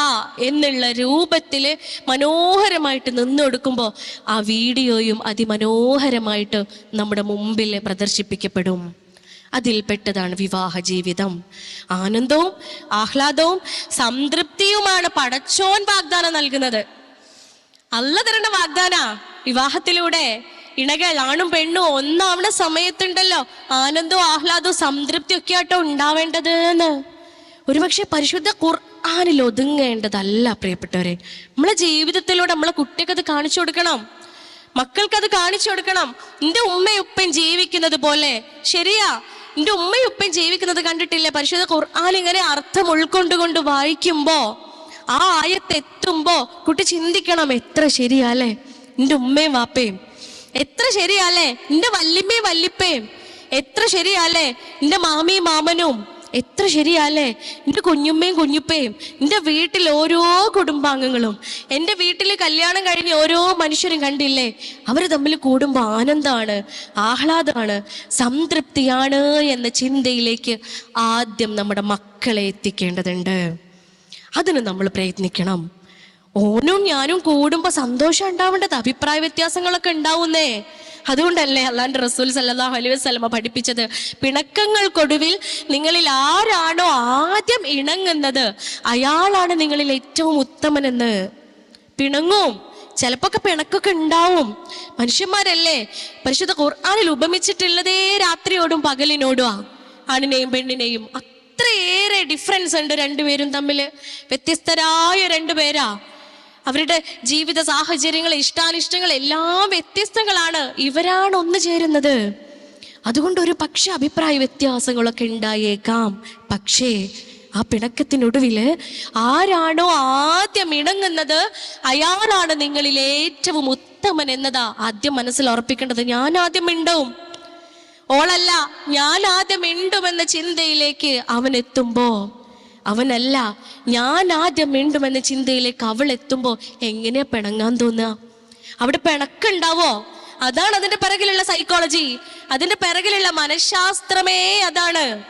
എന്നുള്ള രൂപത്തിൽ മനോഹരമായിട്ട് നിന്നൊടുക്കുമ്പോൾ ആ വീഡിയോയും അതിമനോഹരമായിട്ട് നമ്മുടെ മുമ്പിൽ പ്രദർശിപ്പിക്കപ്പെടും. അതിൽപ്പെട്ടതാണ് വിവാഹ ജീവിതം. ആനന്ദവും ആഹ്ലാദവും സംതൃപ്തിയുമാണ് പടച്ചോൻ വാഗ്ദാനം നൽകുന്നത്. അല്ല തരേണ്ട വാഗ്ദാന വിവാഹത്തിലൂടെ. ഇണകൾ ആണും പെണ്ണും ഒന്നാവണ സമയത്തുണ്ടല്ലോ. ആനന്ദവും ആഹ്ലാദവും സംതൃപ്തി ഒക്കെ ആട്ടോ ഉണ്ടാവേണ്ടത് എന്ന് ഒരുപക്ഷെ പരിശുദ്ധ ഖുർആാനിൽ ഒതുങ്ങേണ്ടതല്ല പ്രിയപ്പെട്ടവരെ. നമ്മളെ ജീവിതത്തിലൂടെ നമ്മളെ കുട്ടിക്ക് അത് കാണിച്ചു കൊടുക്കണം. മക്കൾക്ക് അത് കാണിച്ചു കൊടുക്കണം. എന്റെ ഉമ്മയും ഉപ്പയും ജീവിക്കുന്നത് പോലെ. ശരിയാ. എന്റെ ഉമ്മയും ജീവിക്കുന്നത് കണ്ടിട്ടില്ലേ? പരിശുദ്ധ ഖുർആൻ ഇങ്ങനെ അർത്ഥം ഉൾക്കൊണ്ടുകൊണ്ട് വായിക്കുമ്പോ ആ ആയത്തെത്തുമ്പോ കുട്ടി ചിന്തിക്കണം എത്ര ശരിയാ അല്ലേ? എന്റെ ഉമ്മയും വാപ്പയും. എത്ര ശരിയാല്ലേ? നിന്റെ വല്യമ്മയും വല്ലിപ്പയും എത്ര ശരിയാല്ലേ? നിന്റെ മാമിയും മാമനും എത്ര ശരിയാല്ലേ? എന്റെ കുഞ്ഞുമ്മയും കുഞ്ഞുപ്പയും എന്റെ വീട്ടിൽ ഓരോ കുടുംബാംഗങ്ങളും എന്റെ വീട്ടിൽ കല്യാണം കഴിഞ്ഞ് ഓരോ മനുഷ്യരും കണ്ടില്ലേ? അവർ തമ്മിൽ കൂടുമ്പോൾ ആനന്ദമാണ് ആഹ്ലാദമാണ് സംതൃപ്തിയാണ് എന്ന ചിന്തയിലേക്ക് ആദ്യം നമ്മുടെ മക്കളെ എത്തിക്കേണ്ടതുണ്ട്. അതിന് നമ്മൾ പ്രയത്നിക്കണം. ഓനും ഞാനും കൂടുമ്പോൾ സന്തോഷം ഉണ്ടാവേണ്ടത് അഭിപ്രായ വ്യത്യാസങ്ങളൊക്കെ ഉണ്ടാവുന്നേ. അതുകൊണ്ടല്ലേ അള്ളാന്റെ റസൂൽ സല്ലല്ലാഹു അലൈഹി വസ്ലമ പഠിപ്പിച്ചത്? പിണക്കങ്ങൾക്കൊടുവിൽ നിങ്ങളിൽ ആരാണോ ആദ്യം ഇണങ്ങുന്നത്? അയാളാണ് നിങ്ങളിൽ ഏറ്റവും ഉത്തമനെന്ന്. പിണങ്ങും. ചിലപ്പൊക്കെ പിണക്കൊക്കെ ഉണ്ടാവും. മനുഷ്യന്മാരല്ലേ? പരിശുദ്ധ ഖുർആാനിൽ ഉപമിച്ചിട്ടുള്ളതേ രാത്രിയോടും പകലിനോടും ആണിനെയും പെണ്ണിനെയും. അത്രയേറെ ഡിഫറൻസ് ഉണ്ട് രണ്ടുപേരും തമ്മിൽ വ്യത്യസ്തരായ രണ്ടുപേരാ. അവരുടെ ജീവിത സാഹചര്യങ്ങൾ ഇഷ്ടാനിഷ്ടങ്ങൾ എല്ലാം വ്യത്യസ്തങ്ങളാണ്. ഇവരാണ് ഒന്ന് ചേരുന്നത്. അതുകൊണ്ട് ഒരു പക്ഷെ അഭിപ്രായ വ്യത്യാസങ്ങളൊക്കെ ഉണ്ടായേക്കാം. പക്ഷേ ആ പിണക്കത്തിനൊടുവിൽ ആരാണോ ആദ്യം ഇണങ്ങുന്നത് അയാളാണ് നിങ്ങളിൽ ഏറ്റവും ഉത്തമൻ എന്നതാ ആദ്യം മനസ്സിൽ ഉറപ്പിക്കേണ്ടത്. ഞാൻ ആദ്യം മിണ്ടും. ഓളല്ല ഞാൻ ആദ്യം മിണ്ടുമെന്ന ചിന്തയിലേക്ക് അവൻ എത്തുമ്പോ അവനല്ല ഞാൻ ആദ്യം മിണ്ടുമെന്ന ചിന്തയിലേക്ക് അവൾ എത്തുമ്പോൾ എങ്ങനെയാ പിണങ്ങാൻ തോന്നുക? അവിടെ പിണക്കുണ്ടാവോ? അതാണ് അതിന്റെ പിറകിലുള്ള സൈക്കോളജി അതിന്റെ പിറകിലുള്ള മനഃശാസ്ത്രമേ അതാണ്.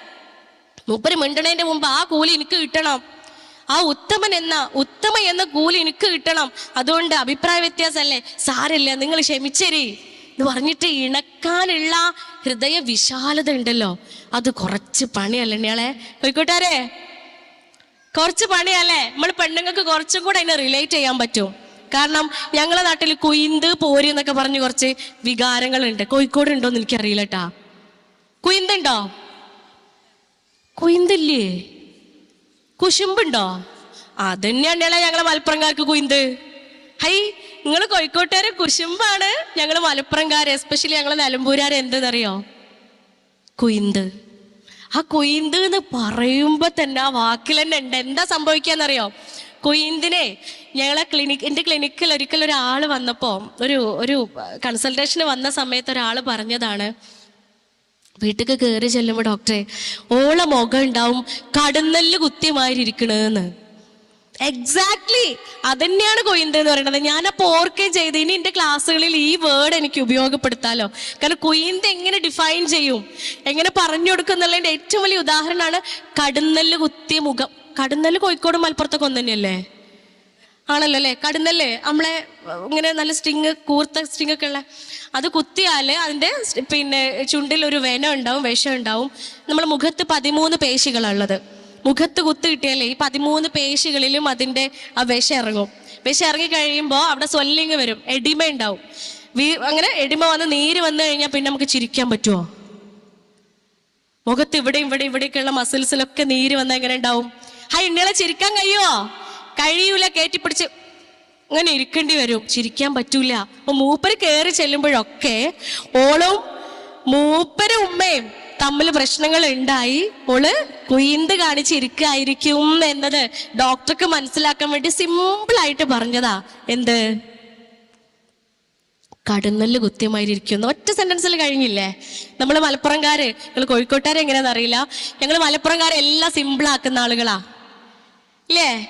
മൂപ്പര് മിണ്ടണേന്റെ മുമ്പ് ആ കൂലി എനിക്ക് കിട്ടണം. ആ ഉത്തമൻ എന്ന ഉത്തമ എന്ന കൂലി എനിക്ക് കിട്ടണം. അതുകൊണ്ട് അഭിപ്രായ വ്യത്യാസമല്ലേ സാരല്ല നിങ്ങൾ ക്ഷമിച്ചേരി. എന്ന് പറഞ്ഞിട്ട് ഇണക്കാനുള്ള ഹൃദയ വിശാലത ഉണ്ടല്ലോ അത് കുറച്ച് പണിയല്ലേ ഇയാളെ കോഴിക്കോട്ടാരെ കുറച്ച് പണിയല്ലേ? നമ്മൾ പെണ്ണുങ്ങൾക്ക് കുറച്ചും കൂടെ അതിനെ റിലേറ്റ് ചെയ്യാൻ പറ്റും. കാരണം ഞങ്ങളെ നാട്ടിൽ കുയിന്ത് പോര് എന്നൊക്കെ പറഞ്ഞ് കുറച്ച് വികാരങ്ങളുണ്ട്. കോഴിക്കോട് ഉണ്ടോ എന്ന് എനിക്കറിയില്ല കേട്ടാ കുയിന്തുണ്ടോ? കുയിന്തില്ലേ? കുശുമ്പുണ്ടോ? അതന്നെയാണ് ഞങ്ങളെ മലപ്പുറംകാർക്ക് കുയിന്ത്. ഹൈ നിങ്ങൾ കോഴിക്കോട്ടുകാർ കുശുമ്പാണ് ഞങ്ങൾ മലപ്പുറംകാർ എസ്പെഷ്യലി ഞങ്ങൾ നിലമ്പൂരാർ എന്തെന്നറിയോ? കുയിന്ത്. ആ കുയിന്ത് എന്ന് പറയുമ്പോ തന്നെ ആ വാക്കിൽ തന്നെ ഉണ്ട്. എന്താ സംഭവിക്കാന്നറിയോ? കൊയ്ന്തിനെ ഞങ്ങളെ ക്ലിനിക് എന്റെ ക്ലിനിക്കിൽ ഒരിക്കൽ ഒരാൾ വന്നപ്പോൾ ഒരു ഒരു കൺസൾട്ടേഷന് വന്ന സമയത്ത് ഒരാൾ പറഞ്ഞതാണ് വീട്ടിൽ കയറി ചെല്ലുമ്പോൾ ഡോക്ടറെ ഓള മുഖം ഉണ്ടാവും കടന്നൽ കുത്തിയമാതിരി ഇരിക്കണെന്ന് എക്സാക്ട്ലി അതന്നെയാണ് കൊയിന്ത് എന്ന് പറയുന്നത്. ഞാനപ്പോൾ ഓർക്കുകയും ചെയ്ത് ഇനി എന്റെ ക്ലാസ്സുകളിൽ ഈ വേർഡ് എനിക്ക് ഉപയോഗപ്പെടുത്താലോ. കാരണം കൊയിന്ത് എങ്ങനെ ഡിഫൈൻ ചെയ്യും? എങ്ങനെ പറഞ്ഞു കൊടുക്കും എന്നുള്ളതിന്റെ ഏറ്റവും വലിയ ഉദാഹരണമാണ് കടുന്നൽ കുത്തിയ മുഖം. കടുന്നൽ കോഴിക്കോട് മലപ്പുറത്തൊക്കെ ഒന്ന് തന്നെയല്ലേ? ആണല്ലോ അല്ലേ? കടുന്നല്ലേ നമ്മളെ ഇങ്ങനെ നല്ല സ്ട്രിങ് കൂർത്ത സ്ട്രിങ് ഒക്കെ ഉള്ള. അത് കുത്തിയാൽ അതിന്റെ പിന്നെ ചുണ്ടിൽ ഒരു വെന ഉണ്ടാവും വിഷം ഉണ്ടാവും. നമ്മുടെ മുഖത്ത് പതിമൂന്ന് പേശികളുള്ളത് മുഖത്ത് കുത്ത് കിട്ടിയാലേ ഈ പതിമൂന്ന് പേശികളിലും അതിന്റെ ആ വിഷം ഇറങ്ങും. വിഷം ഇറങ്ങി കഴിയുമ്പോൾ അവിടെ സ്വല്ലിങ് വരും. എഡിമ ഉണ്ടാവും. വീ അങ്ങനെ എഡിമ വന്ന് നീര് വന്നു കഴിഞ്ഞാൽ പിന്നെ നമുക്ക് ചിരിക്കാൻ പറ്റുമോ മുഖത്ത് ഇവിടെ ഇവിടെ ഇവിടെയൊക്കെയുള്ള മസിൽസിലൊക്കെ നീര് വന്നാൽ എങ്ങനെ ഉണ്ടാവും? ഹൈ ഇന്നലെ ചിരിക്കാൻ കഴിയുമോ കഴിയൂല കയറ്റിപ്പിടിച്ച് അങ്ങനെ ഇരിക്കേണ്ടി വരും. ചിരിക്കാൻ പറ്റൂല. അപ്പൊ മൂപ്പര് കയറി ചെല്ലുമ്പോഴൊക്കെ ഓളും മൂപ്പര് ഉമ്മയും തമ്മിൽ പ്രശ്നങ്ങൾ ഉണ്ടായി. ഓൾ കുയിന്ത് കാണിച്ചിരിക്കായിരിക്കും എന്നത് ഡോക്ടർക്ക് മനസ്സിലാക്കാൻ വേണ്ടി സിമ്പിൾ ആയിട്ട് പറഞ്ഞതാ. എന്ത്? കടന്നൽ കുത്തിയമായിരിക്കുന്നു ഒറ്റ സെന്റൻസിൽ കഴിഞ്ഞില്ലേ? നമ്മൾ മലപ്പുറംകാര് നിങ്ങൾ കോഴിക്കോട്ടുകാർ എങ്ങനെയാണെന്ന് അറിയില്ല. ഞങ്ങൾ മലപ്പുറംകാരെ എല്ലാം സിമ്പിൾ ആക്കുന്ന ആളുകളാ. ഇല്ലേ?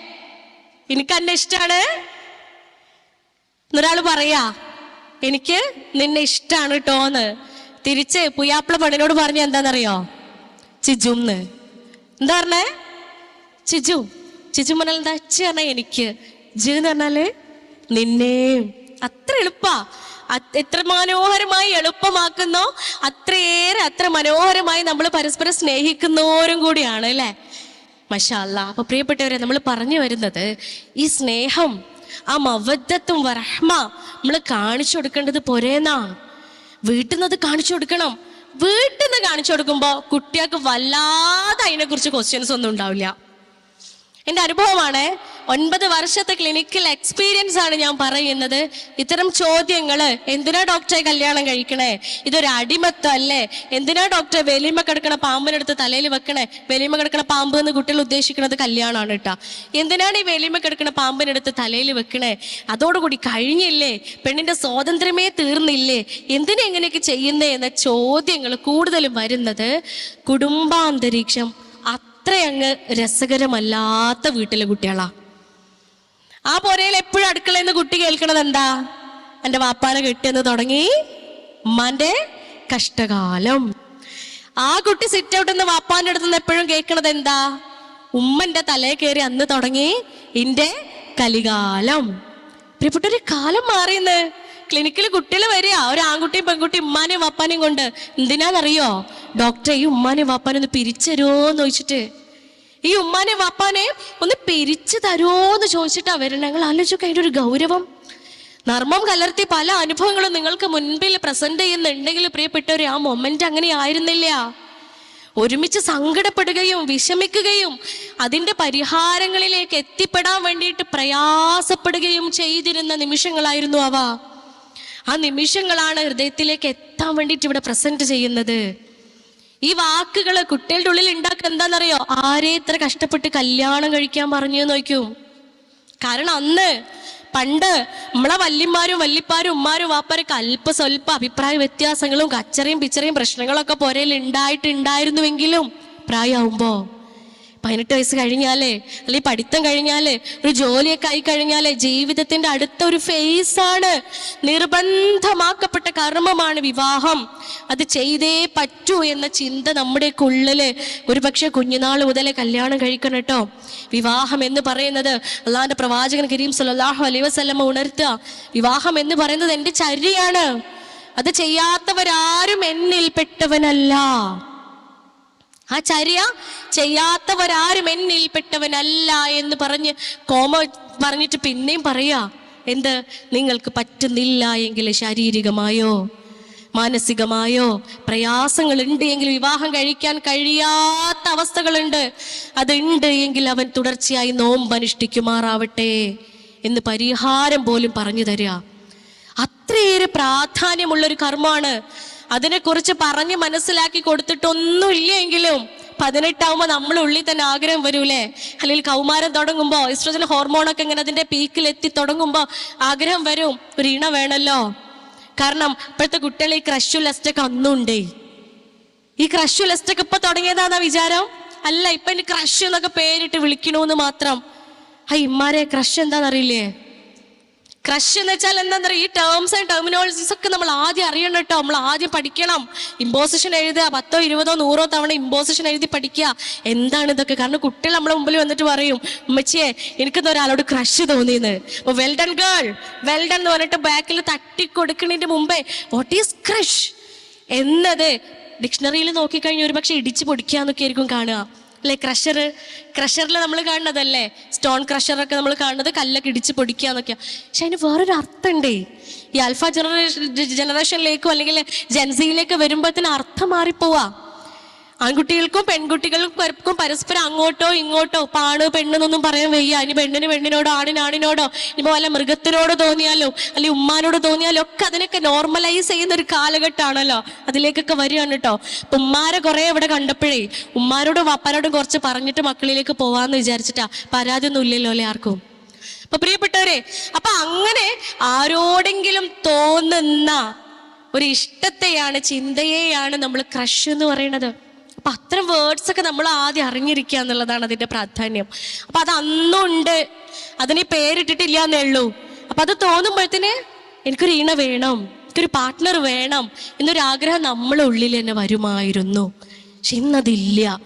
എനിക്ക് എന്നെ ഇഷ്ടാണ്. എന്നൊരാൾ പറയാ എനിക്ക് നിന്നെ ഇഷ്ടാണ് കേട്ടോന്ന് തിരിച്ച് പുയ്യാപ്പിള പെണ്ണിനോട് പറഞ്ഞ എന്താണെന്നറിയോ ചിജുന്ന്. എന്താ പറഞ്ഞേ? ചിജു. ചിജു പറഞ്ഞാൽ എന്താ? അച്ഛ പറഞ്ഞ എനിക്ക്. ജി എന്ന് പറഞ്ഞാൽ നിന്നെയും അത്ര എളുപ്പാ. എത്ര മനോഹരമായി എളുപ്പമാക്കുന്നോ. അത്രയേറെ അത്ര മനോഹരമായി നമ്മൾ പരസ്പരം സ്നേഹിക്കുന്നവരും കൂടിയാണ് അല്ലേ? മഷാല്ല അപ്പൊ പ്രിയപ്പെട്ടവരെ നമ്മൾ പറഞ്ഞു വരുന്നത് ഈ സ്നേഹം ആ മവദ്ദത്തും വറഹ്മ നമ്മൾ കാണിച്ചു കൊടുക്കേണ്ടത് പോരേന്നാ. വീട്ടിൽ നിന്ന് അത് കാണിച്ചു കൊടുക്കണം. വീട്ടിൽ നിന്ന് കാണിച്ചു കൊടുക്കുമ്പോൾ കുട്ടികൾക്ക് വല്ലാതെ അതിനെക്കുറിച്ച് ക്വസ്റ്റ്യൻസ് ഒന്നും ഉണ്ടാവില്ല. എന്റെ അനുഭവമാണ് ഒൻപത് വർഷത്തെ ക്ലിനിക്കൽ എക്സ്പീരിയൻസ് ആണ് ഞാൻ പറയുന്നത്. ഇത്തരം ചോദ്യങ്ങൾ എന്തിനാ ഡോക്ടറെ കല്യാണം കഴിക്കണേ? ഇതൊരു അടിമത്തം അല്ലേ എന്തിനാ ഡോക്ടറെ വെലിമ കിടക്കണ പാമ്പിനെടുത്ത് തലയിൽ വെക്കണേ? വെലിമ കിടക്കണ പാമ്പ് എന്ന് കുട്ടികൾ ഉദ്ദേശിക്കുന്നത് കല്യാണമാണ് കേട്ടോ എന്തിനാണ് ഈ വെലിമ കിടക്കണ പാമ്പിനെടുത്ത് തലയിൽ വെക്കണേ? അതോടുകൂടി കഴിഞ്ഞില്ലേ? പെണ്ണിന്റെ സ്വാതന്ത്ര്യമേ തീർന്നില്ലേ? എന്തിനെ എങ്ങനെയൊക്കെ ചെയ്യുന്നേ എന്ന ചോദ്യങ്ങൾ കൂടുതലും വരുന്നത് കുടുംബാന്തരീക്ഷം അത്രയങ്ങ് രസകരമല്ലാത്ത വീട്ടിലെ കുട്ടികളാ. ആ പോരയിൽ എപ്പോഴും അടുക്കളയിൽ നിന്ന് കുട്ടി കേൾക്കണത് എന്താ എന്റെ വാപ്പാനെ കെട്ടിയെന്ന് തുടങ്ങി. ഉമ്മാന്റെ കഷ്ടകാലം. ആ കുട്ടി സിറ്റ് ഔട്ട് നിന്ന് വാപ്പാന്റെ അടുത്ത് നിന്ന് എപ്പോഴും കേൾക്കണത് എന്താ ഉമ്മന്റെ തലേ കയറി അന്ന് തുടങ്ങി ഇന്റെ കലികാലം. പ്രിയപ്പെട്ട ഒരു കാലം മാറിയെന്ന്. ക്ലിനിക്കിൽ കുട്ടികൾ വരിക. ഒരു ആൺകുട്ടിയും പെൺകുട്ടിയും ഉമ്മാനെയും വാപ്പാനെയും കൊണ്ട്. എന്തിനാന്നറിയോ? ഡോക്ടറെ ഈ ഉമ്മാനെ വാപ്പാനെ ഒന്ന് പിരിച്ചരുമോ എന്ന് ചോദിച്ചിട്ട്. ഈ ഉമ്മാനെ വാപ്പാനെ ഒന്ന് പിരിച്ചു തരുമോന്ന് ചോദിച്ചിട്ടാ വരുന്നത് ഞങ്ങൾ ആലോചിച്ചൊക്കെ അതിന്റെ ഒരു ഗൗരവം. നർമ്മം കലർത്തി പല അനുഭവങ്ങളും നിങ്ങൾക്ക് മുൻപിൽ പ്രസന്റ് ചെയ്യുന്നുണ്ടെങ്കിൽ പ്രിയപ്പെട്ടവരെ ആ മൊമെന്റ് അങ്ങനെ ആയിരുന്നില്ല. ഒരുമിച്ച് സങ്കടപ്പെടുകയും വിഷമിക്കുകയും അതിന്റെ പരിഹാരങ്ങളിലേക്ക് എത്തിപ്പെടാൻ വേണ്ടിയിട്ട് പ്രയാസപ്പെടുകയും ചെയ്തിരുന്ന നിമിഷങ്ങളായിരുന്നു അവ. ആ നിമിഷങ്ങളാണ് ഹൃദയത്തിലേക്ക് എത്താൻ വേണ്ടിയിട്ട് ഇവിടെ പ്രസന്റ് ചെയ്യുന്നത്. ഈ വാക്കുകൾ കുട്ടികളുടെ ഉള്ളിൽ ഉണ്ടാക്കുക എന്താണെന്നറിയോ? ആരെ ഇത്ര കഷ്ടപ്പെട്ട് കല്യാണം കഴിക്കാൻ പറഞ്ഞു നോക്കൂ കാരണം അന്ന് പണ്ട് നമ്മളെ വല്യന്മാരും വല്യപ്പാരും ഉമ്മാരും വാപ്പാരൊക്കെ അല്പ സ്വല്പ അഭിപ്രായ വ്യത്യാസങ്ങളും കച്ചറയും പിച്ചറയും പ്രശ്നങ്ങളൊക്കെ പുരയിൽ ഉണ്ടായിട്ടുണ്ടായിരുന്നുവെങ്കിലും പ്രായമാവുമ്പോ പതിനെട്ട് വയസ്സ് കഴിഞ്ഞാലേ അല്ലെങ്കിൽ പഠിത്തം കഴിഞ്ഞാലേ ഒരു ജോലിയൊക്കെ ആയി കഴിഞ്ഞാലേ ജീവിതത്തിന്റെ അടുത്ത ഒരു ഫേസ് ആണ്. നിർബന്ധമാക്കപ്പെട്ട കർമ്മമാണ് വിവാഹം. അത് ചെയ്തേ പറ്റൂ എന്ന ചിന്ത നമ്മുടെ ഉള്ളിൽ ഒരു പക്ഷെ കുഞ്ഞുനാൾ മുതലേ കല്യാണം കഴിക്കണം കേട്ടോ. വിവാഹം എന്ന് പറയുന്നത് അള്ളാന്റെ പ്രവാചകൻ കരീം സലാഹു അലൈ വസ്ലമ ഉണർത്തുക. വിവാഹം എന്ന് പറയുന്നത് എന്റെ ചര്യയാണ്. അത് ചെയ്യാത്തവരാരും എന്നിൽ പെട്ടവനല്ല ആ ചര്യ ചെയ്യാത്തവരാരും എന്നിൽപ്പെട്ടവനല്ല എന്ന് പറഞ്ഞ് കോമ പറഞ്ഞിട്ട് പിന്നെയും പറയാ എന്ത്? നിങ്ങൾക്ക് പറ്റുന്നില്ല എങ്കിൽ ശാരീരികമായോ? മാനസികമായോ? പ്രയാസങ്ങൾ ഉണ്ട് എങ്കിൽ വിവാഹം കഴിക്കാൻ കഴിയാത്ത അവസ്ഥകളുണ്ട്. അതുണ്ട് എങ്കിൽ അവൻ തുടർച്ചയായി നോമ്പ് അനുഷ്ഠിക്കുമാറാവട്ടെ എന്ന് പരിഹാരം പോലും പറഞ്ഞു തരിക അത്രയേറെ പ്രാധാന്യമുള്ളൊരു കർമ്മമാണ്. അതിനെക്കുറിച്ച് പറഞ്ഞ് മനസ്സിലാക്കി കൊടുത്തിട്ടൊന്നുമില്ലെങ്കിലും പതിനെട്ടാവുമ്പോൾ നമ്മളെ ഉള്ളിൽ തന്നെ ആഗ്രഹം വരൂലേ? അല്ലെങ്കിൽ കൗമാരം തുടങ്ങുമ്പോൾ ഇസ്ട്രോജൻ ഹോർമോണൊക്കെ ഇങ്ങനെ അതിന്റെ പീക്കിൽ എത്തി തുടങ്ങുമ്പോൾ ആഗ്രഹം വരും. ഒരു ഇണ വേണമല്ലോ കാരണം ഇപ്പോഴത്തെ കുട്ടികൾ ഈ ക്രഷു ലെസ്റ്റൊക്കെ അന്നുണ്ട് ഈ ക്രഷു ലെസ്റ്റൊക്കെ ഇപ്പൊ തുടങ്ങിയതാന്നാ വിചാരം? അല്ല ഇപ്പൊ ഇനി ക്രഷ് എന്നൊക്കെ പേരിട്ട് വിളിക്കണോന്ന് മാത്രം. ആ ഇമ്മാരെ ക്രഷ് എന്താണെന്നറിയില്ലേ ക്രഷ് എന്ന് വെച്ചാൽ എന്താ ഈ ടേംസ് ആൻഡ് ടെർമിനോളജീസ് ഒക്കെ നമ്മൾ ആദ്യം അറിയണം കേട്ടോ. നമ്മൾ ആദ്യം പഠിക്കണം. ഇമ്പോസിഷൻ എഴുതുക. പത്തോ ഇരുപതോ നൂറോ തവണ ഇമ്പോസിഷൻ എഴുതി പഠിക്കുക. എന്താണ് ഇതൊക്കെ? കാരണം കുട്ടികൾ നമ്മളെ മുമ്പിൽ വന്നിട്ട് പറയും ഉമ്മച്ചിയെ എനിക്കിന്ന് ഒരാളോട് ക്രഷ് തോന്നിയെന്ന്. അപ്പൊ വെൽഡൺ ഗേൾ വെൽഡൺ എന്ന് പറഞ്ഞിട്ട് ബാക്കിൽ തട്ടി കൊടുക്കുന്നതിന്റെ മുമ്പേ വാട്ട് ഈസ് ക്രഷ് എന്നത് ഡിക്ഷണറിയിൽ നോക്കിക്കഴിഞ്ഞാൽ ഒരു പക്ഷെ ഇടിച്ചു പൊടിക്കാന്നൊക്കെ ആയിരിക്കും കാണുക. അല്ലെ? ക്രഷർ ക്രഷറിൽ നമ്മൾ കാണുന്നതല്ലേ? സ്റ്റോൺ ക്രഷറൊക്കെ നമ്മൾ കാണുന്നത് കല്ലൊക്കെ ഇടിച്ച് പൊടിക്കുക എന്നൊക്കെയാണ് പക്ഷെ അതിന് വേറൊരു അർത്ഥമുണ്ടേ. ഈ അൽഫ ജനറേഷൻ ജനറേഷനിലേക്കോ അല്ലെങ്കിൽ ജൻസിയിലേക്കോ വരുമ്പോഴത്തേന് അർത്ഥം മാറിപ്പോവാ. ആൺകുട്ടികൾക്കും പെൺകുട്ടികൾക്കും പരസ്പരം അങ്ങോട്ടോ ഇങ്ങോട്ടോ പാണ് പെണ്ണെന്നൊന്നും പറയാൻ വയ്യ. ഇനി പെണ്ണിന് പെണ്ണിനോടോ ആണിന് ആണിനോടോ ഇനിയിപ്പോ വല്ല മൃഗത്തിനോട് തോന്നിയാലോ അല്ലെങ്കിൽ ഉമ്മാനോട് തോന്നിയാലോ ഒക്കെ അതിനൊക്കെ നോർമലൈസ് ചെയ്യുന്ന ഒരു കാലഘട്ടമാണല്ലോ. അതിലേക്കൊക്കെ വരികയാണ് കേട്ടോ അപ്പൊ ഉമ്മാരെ കുറെ ഇവിടെ കണ്ടപ്പോഴേ ഉമ്മാരോടും വാപ്പാരോടും കുറച്ച് പറഞ്ഞിട്ട് മക്കളിലേക്ക് പോവാന്ന് വിചാരിച്ചിട്ടാ. പരാതി ഒന്നും ഇല്ലല്ലോ അല്ലേ ആർക്കും? അപ്പൊ പ്രിയപ്പെട്ടവരെ അപ്പൊ അങ്ങനെ ആരോടെങ്കിലും തോന്നുന്ന ഒരു ഇഷ്ടത്തെയാണ് ചിന്തയെയാണ് നമ്മൾ ക്രഷ് എന്ന് പറയുന്നത്. അപ്പൊ അത്തരം വേർഡ്സ് ഒക്കെ നമ്മൾ ആദ്യം അറിഞ്ഞിരിക്കുക എന്നുള്ളതാണ് അതിന്റെ പ്രാധാന്യം. അപ്പൊ അത് അന്നുണ്ട്. അതിന് പേരിട്ടിട്ടില്ല എന്നുള്ളൂ അപ്പം അത് തോന്നുമ്പോഴത്തേന് എനിക്കൊരു ഈണ വേണം എനിക്കൊരു പാർട്ട്ണർ വേണം എന്നൊരു ആഗ്രഹം നമ്മളെ ഉള്ളിൽ തന്നെ വരുമായിരുന്നു. പക്ഷെ ഇന്നതില്ല.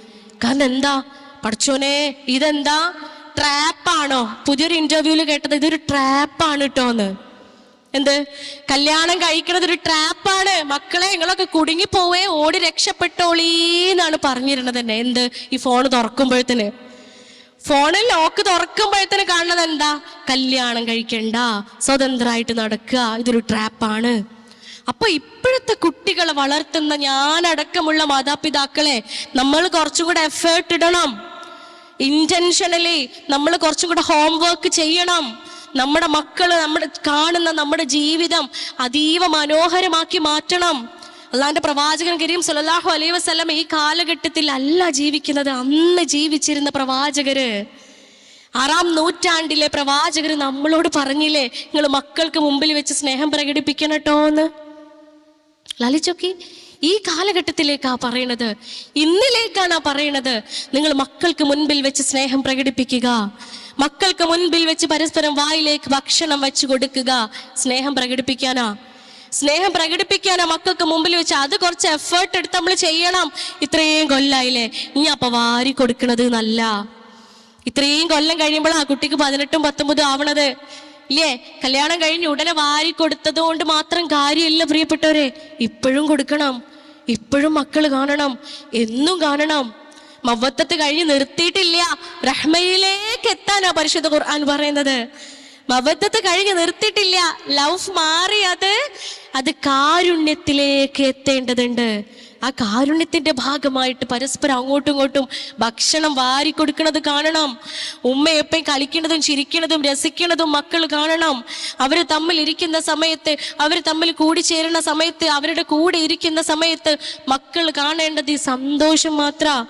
കാരണം എന്താ? പഠിച്ചോനെ ഇതെന്താ? ട്രാപ്പാണോ പുതിയൊരു ഇന്റർവ്യൂവിൽ കേട്ടത് ഇതൊരു ട്രാപ്പാണ് കേട്ടോന്ന് എന്ത്? കല്യാണം കഴിക്കണത് ഒരു ട്രാപ്പാണ്. മക്കളെ നിങ്ങളൊക്കെ കുടുങ്ങി പോവേ ഓടി രക്ഷപ്പെട്ടോളീന്നാണ് പറഞ്ഞിരുന്നത് തന്നെ എന്ത്? ഈ ഫോൺ തുറക്കുമ്പോഴത്തേന്. ഫോണിൽ ലോക്ക് തുറക്കുമ്പോഴത്തേന് കാണുന്നത് എന്താ? കല്യാണം കഴിക്കണ്ട. സ്വതന്ത്രമായിട്ട് നടക്കുക. ഇതൊരു ട്രാപ്പാണ്. അപ്പൊ ഇപ്പോഴത്തെ കുട്ടികളെ വളർത്തുന്ന ഞാനടക്കമുള്ള മാതാപിതാക്കളെ നമ്മൾ കുറച്ചും കൂടെ എഫേർട്ട് ഇടണം. ഇന്റൻഷനലി നമ്മൾ കുറച്ചും കൂടെ ഹോംവർക്ക് ചെയ്യണം. നമ്മുടെ മക്കൾ നമ്മുടെ കാണുന്ന നമ്മുടെ ജീവിതം അതീവ മനോഹരമാക്കി മാറ്റണം. അള്ളാന്റെ പ്രവാചകൻ കരീം സല്ലല്ലാഹു അലൈ വസല്ലം ഈ കാലഘട്ടത്തിൽ അല്ല ജീവിക്കുന്നത് അന്ന് ജീവിച്ചിരുന്ന പ്രവാചകര്. ആറാം നൂറ്റാണ്ടിലെ പ്രവാചകർ നമ്മളോട് പറഞ്ഞില്ലേ നിങ്ങൾ മക്കൾക്ക് മുമ്പിൽ വെച്ച് സ്നേഹം പ്രകടിപ്പിക്കണം കേട്ടോ എന്ന് ലലിച്ചൊക്കെ ഈ കാലഘട്ടത്തിലേക്കാ പറയണത്. ഇന്നിലേക്കാണ് ആ പറയണത് നിങ്ങൾ മക്കൾക്ക് മുൻപിൽ വെച്ച് സ്നേഹം പ്രകടിപ്പിക്കുക. മക്കൾക്ക് മുൻപിൽ വെച്ച് പരസ്പരം വായിലേക്ക് ഭക്ഷണം വെച്ച് കൊടുക്കുക. സ്നേഹം പ്രകടിപ്പിക്കാനാ. സ്നേഹം പ്രകടിപ്പിക്കാനാ മക്കൾക്ക് മുമ്പിൽ വെച്ച് അത് കുറച്ച് എഫേർട്ട് എടുത്ത് നമ്മൾ ചെയ്യണം. ഇത്രയും കൊല്ലായില്ലേ? ഇനി അപ്പൊ വാരി കൊടുക്കണത് നല്ല. ഇത്രയും കൊല്ലം കഴിയുമ്പോൾ ആ കുട്ടിക്ക് പതിനെട്ടും പത്തൊമ്പതും ആവണത്. ഇല്ലേ? കല്യാണം കഴിഞ്ഞ് ഉടനെ വാരി കൊടുത്തത് കൊണ്ട് മാത്രം കാര്യമില്ല പ്രിയപ്പെട്ടവരെ. ഇപ്പോഴും കൊടുക്കണം. ഇപ്പോഴും മക്കൾ കാണണം. എന്നും കാണണം. മവത്തത്ത് കഴിഞ്ഞ് നിർത്തിയിട്ടില്ല. റഹ്മയിലേക്ക് എത്താനാ പരിശുദ്ധ ഖുർആൻ പറയുന്നത്. മവത്തത്ത് കഴിഞ്ഞ് നിർത്തിയിട്ടില്ല. ലവ് മാറി അത് അത് കാരുണ്യത്തിലേക്ക് എത്തേണ്ടതുണ്ട്. ആ കാരുണ്യത്തിന്റെ ഭാഗമായിട്ട് പരസ്പരം അങ്ങോട്ടും ഇങ്ങോട്ടും ഭക്ഷണം വാരി കൊടുക്കുന്നത് കാണണം. ഉമ്മ എപ്പോഴും കളിക്കുന്നതും ചിരിക്കുന്നതും രസിക്കുന്നതും മക്കൾ കാണണം. അവർ തമ്മിൽ ഇരിക്കുന്ന സമയത്ത് അവർ തമ്മിൽ കൂടിച്ചേരുന്ന സമയത്ത് അവരുടെ കൂടെ ഇരിക്കുന്ന സമയത്ത് മക്കൾ കാണേണ്ടത് ഈ സന്തോഷം മാത്ര.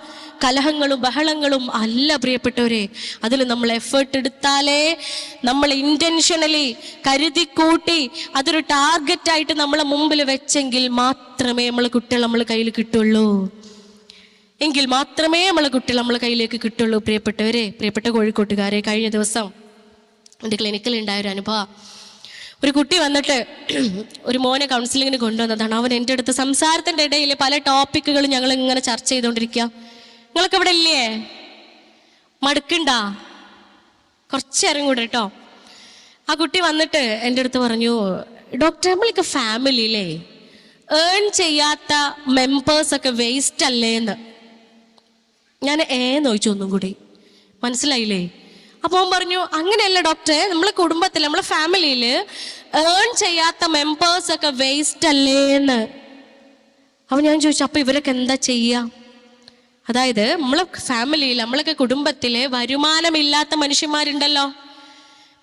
കലഹങ്ങളും ബഹളങ്ങളും അല്ല പ്രിയപ്പെട്ടവരെ. അതിൽ നമ്മൾ എഫേർട്ട് എടുത്താലേ നമ്മൾ ഇന്റൻഷനലി കരുതി കൂട്ടി അതൊരു ടാർഗറ്റായിട്ട് നമ്മളെ മുമ്പിൽ വെച്ചെങ്കിൽ മാത്രമേ നമ്മൾ കുട്ടികൾ നമ്മൾ കയ്യിൽ കിട്ടുള്ളൂ. എങ്കിൽ മാത്രമേ നമ്മളെ കുട്ടികൾ നമ്മളെ കയ്യിലേക്ക് കിട്ടുള്ളൂ പ്രിയപ്പെട്ടവരെ. പ്രിയപ്പെട്ട കോഴിക്കോട്ടുകാരെ കഴിഞ്ഞ ദിവസം എന്റെ ക്ലിനിക്കിൽ ഉണ്ടായ ഒരു അനുഭവം. ഒരു കുട്ടി വന്നിട്ട് ഒരു മോനെ കൗൺസിലിങ്ങിന് കൊണ്ടുവന്നതാണ്. അവൻ എന്റെ അടുത്ത് സംസാരത്തിന്റെ ഇടയിൽ പല ടോപ്പിക്കുകൾ ഞങ്ങൾ ഇങ്ങനെ ചർച്ച ചെയ്തുകൊണ്ടിരിക്കുക. നിങ്ങളൊക്കെ ഇവിടെ ഇല്ലേ മടുക്കണ്ട? കുറച്ചേരം കൂടെ കേട്ടോ ആ കുട്ടി വന്നിട്ട് എന്റെ അടുത്ത് പറഞ്ഞു ഡോക്ടർ നമ്മളൊക്കെ ഫാമിലിയിലേ ഏൺ ചെയ്യാത്ത മെമ്പേഴ്സ് ഒക്കെ വേസ്റ്റ് അല്ലേ എന്ന് ഞാൻ ഏ നോയിച്ചു ഒന്നും കൂടി. മനസ്സിലായില്ലേ? അപ്പോൾ അവൻ പറഞ്ഞു അങ്ങനെയല്ല ഡോക്ടറെ നമ്മളെ കുടുംബത്തിൽ നമ്മളെ ഫാമിലിയിൽ ഏൺ ചെയ്യാത്ത മെമ്പേഴ്സ് ഒക്കെ വേസ്റ്റ് അല്ലേന്ന് അപ്പൊ ഞാൻ ചോദിച്ചു അപ്പൊ ഇവരൊക്കെ എന്താ ചെയ്യുക അതായത് നമ്മളെ ഫാമിലിയിൽ നമ്മളൊക്കെ കുടുംബത്തിൽ വരുമാനമില്ലാത്ത മനുഷ്യന്മാരുണ്ടല്ലോ.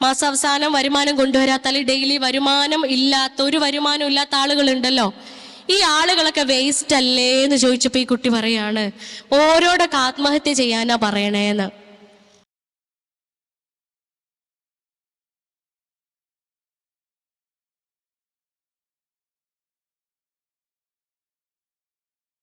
മാസാവസാനം വരുമാനം കൊണ്ടുവരാത്ത അല്ലെങ്കിൽ ഡെയിലി വരുമാനം ഇല്ലാത്ത ഒരു വരുമാനം ഇല്ലാത്ത ആളുകളുണ്ടല്ലോ. ഈ ആളുകളൊക്കെ വേസ്റ്റ് അല്ലേ എന്ന് ചോദിച്ചപ്പോൾ ഈ കുട്ടി പറയാണ് ഓരോടൊക്കെ ആത്മഹത്യ ചെയ്യാനാ പറയണേന്ന്.